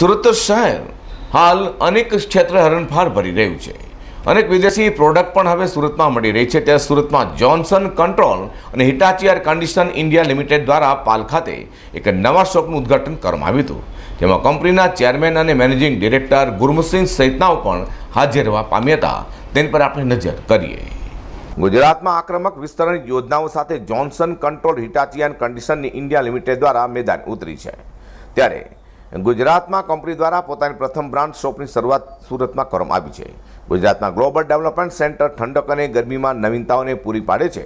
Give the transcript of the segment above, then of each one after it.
સુરત શહેર હાલ અનેક ક્ષેત્ર હરણફાર ભરી રહ્યું છે અનેક વિદેશી પ્રોડક્ટ પણ હવે સુરતમાં મળી રહી છે ત્યારે સુરતમાં જોન્સન કંટ્રોલ અને Hitachi air condition India limited દ્વારા પાલ ખાતે એક નવા શોપનું ઉદ્ઘાટન કરવામાં આવ્યું હતું જેમાં કંપનીના ચેરમેન અને મેનેજિંગ ડિરેક્ટર ગુરમસિંહ સહિતનાઓ પણ હાજર રહેવા પામ્યા હતા તેની પર આપણે નજર કરીએ ગુજરાતમાં આક્રમક વિસ્તરણ યોજનાઓ સાથે Johnson control Hitachi and condition India limited દ્વારા મેદાન ઉતરી છે ત્યારે ગુજરાતમાં કંપની દ્વારા પોતાની પ્રથમ બ્રાન્ડ શોપની શરૂઆત સુરતમાં કરવામાં આવી છે ગુજરાતમાં ગ્લોબલ ડેવલપમેન્ટ સેન્ટર ઠંડક અને ગરમીમાં નવીનતાઓને પૂરી પાડે છે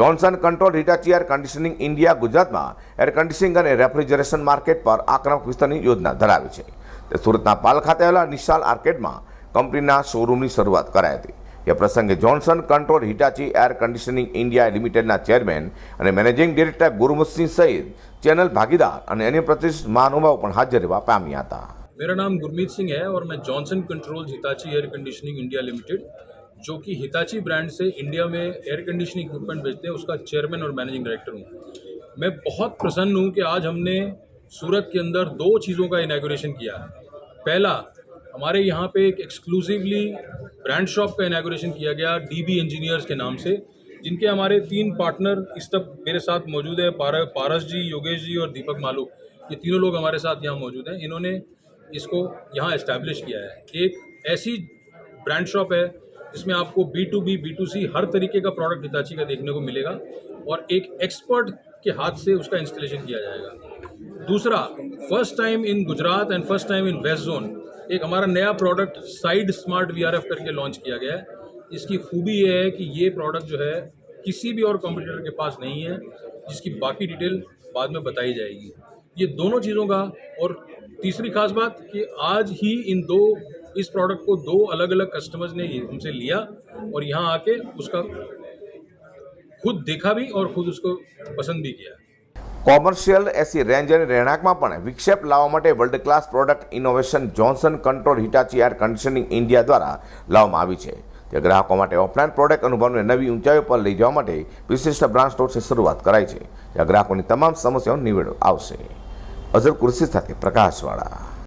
Johnson control Hitachi air conditioning India ગુજરાતમાં એર કન્ડિશનિંગ અને રેફ્રિજરેશન માર્કેટ પર આક્રમક વિસ્તારની યોજના ધરાવે છે તે સુરતના પાલ ખાતે આવેલા નિશાલ આર્કેટમાં કંપનીના શોરૂમની શરૂઆત કરાઈ હતી એ પ્રસંગે Johnson control Hitachi air conditioning India લિમિટેડના ચેરમેન અને મેનેજિંગ ડિરેક્ટર ગુરમુખસિંહ સહિત ચેનલ ભાગીદાર અને અન્ય પ્રતિષ્ઠિત મહાનુભાવો પણ હાજર રહેવા પામ્યા હતા मेरा नाम गुरमीत सिंह है और मैं Johnson control Hitachi air conditioning India limited जो कि हिताची ब्रांड से इंडिया में एयर कंडीशनिंग इक्विपमेंट बेचते हैं उसका चेयरमैन और मैनेजिंग डायरेक्टर हूँ मैं बहुत प्रसन्न हूँ कि आज हमने सूरत के अंदर दो चीज़ों का इनाग्रेशन किया है पहला हमारे यहाँ पे एक एक्सक्लूसिवली ब्रांड शॉप का इनाग्रेशन किया गया डीबी इंजीनियर्स के नाम से जिनके हमारे तीन पार्टनर इस तक मेरे साथ मौजूद है पार, पारस जी योगेश जी और दीपक मालू ये तीनों लोग हमारे साथ यहाँ मौजूद हैं इन्होंने इसको यहाँ इस्टेब्लिश किया है एक ऐसी ब्रांड शॉप है जिसमें आपको B to B B to C हर तरीके का प्रोडक्ट हिताची का देखने को मिलेगा और एक एक्सपर्ट के हाथ से उसका इंस्टॉलेशन किया जाएगा दूसरा first time in Gujarat and first time in west zone एक हमारा नया product side smart V R F करके लॉन्च किया गया है इसकी खूबी यह है कि ये प्रोडक्ट जो है किसी भी और कंप्यूटर के पास नहीं है जिसकी बाकी डिटेल बाद में बताई जाएगी ये दोनों चीज़ों का और तीसरी खास बात कि आज ही इन दो इस प्रोडक्ट को दो अलग अलग कस्टमर्स ने हमसे लिया और यहाँ आके उसका खुद देखा भी और खुद उसको पसंद भी किया કોમર્શિયલ એસી રેન્જ અને રહેણાંકમાં પણ વિક્ષેપ લાવવા માટે world class product innovation Johnson control Hitachi air conditioning India દ્વારા લાવવામાં આવી છે તે ગ્રાહકો માટે ઓફલાઈન પ્રોડક્ટ અનુભવને નવી ઊંચાઈઓ પર લઈ જવા માટે વિશિષ્ટ બ્રાન્ડ સ્ટોર્સની શરૂઆત કરાઈ છે જ્યાં ગ્રાહકોની તમામ સમસ્યાઓ નિવેડો આવશે અઝર કુર્સી સાથે પ્રકાશવાળા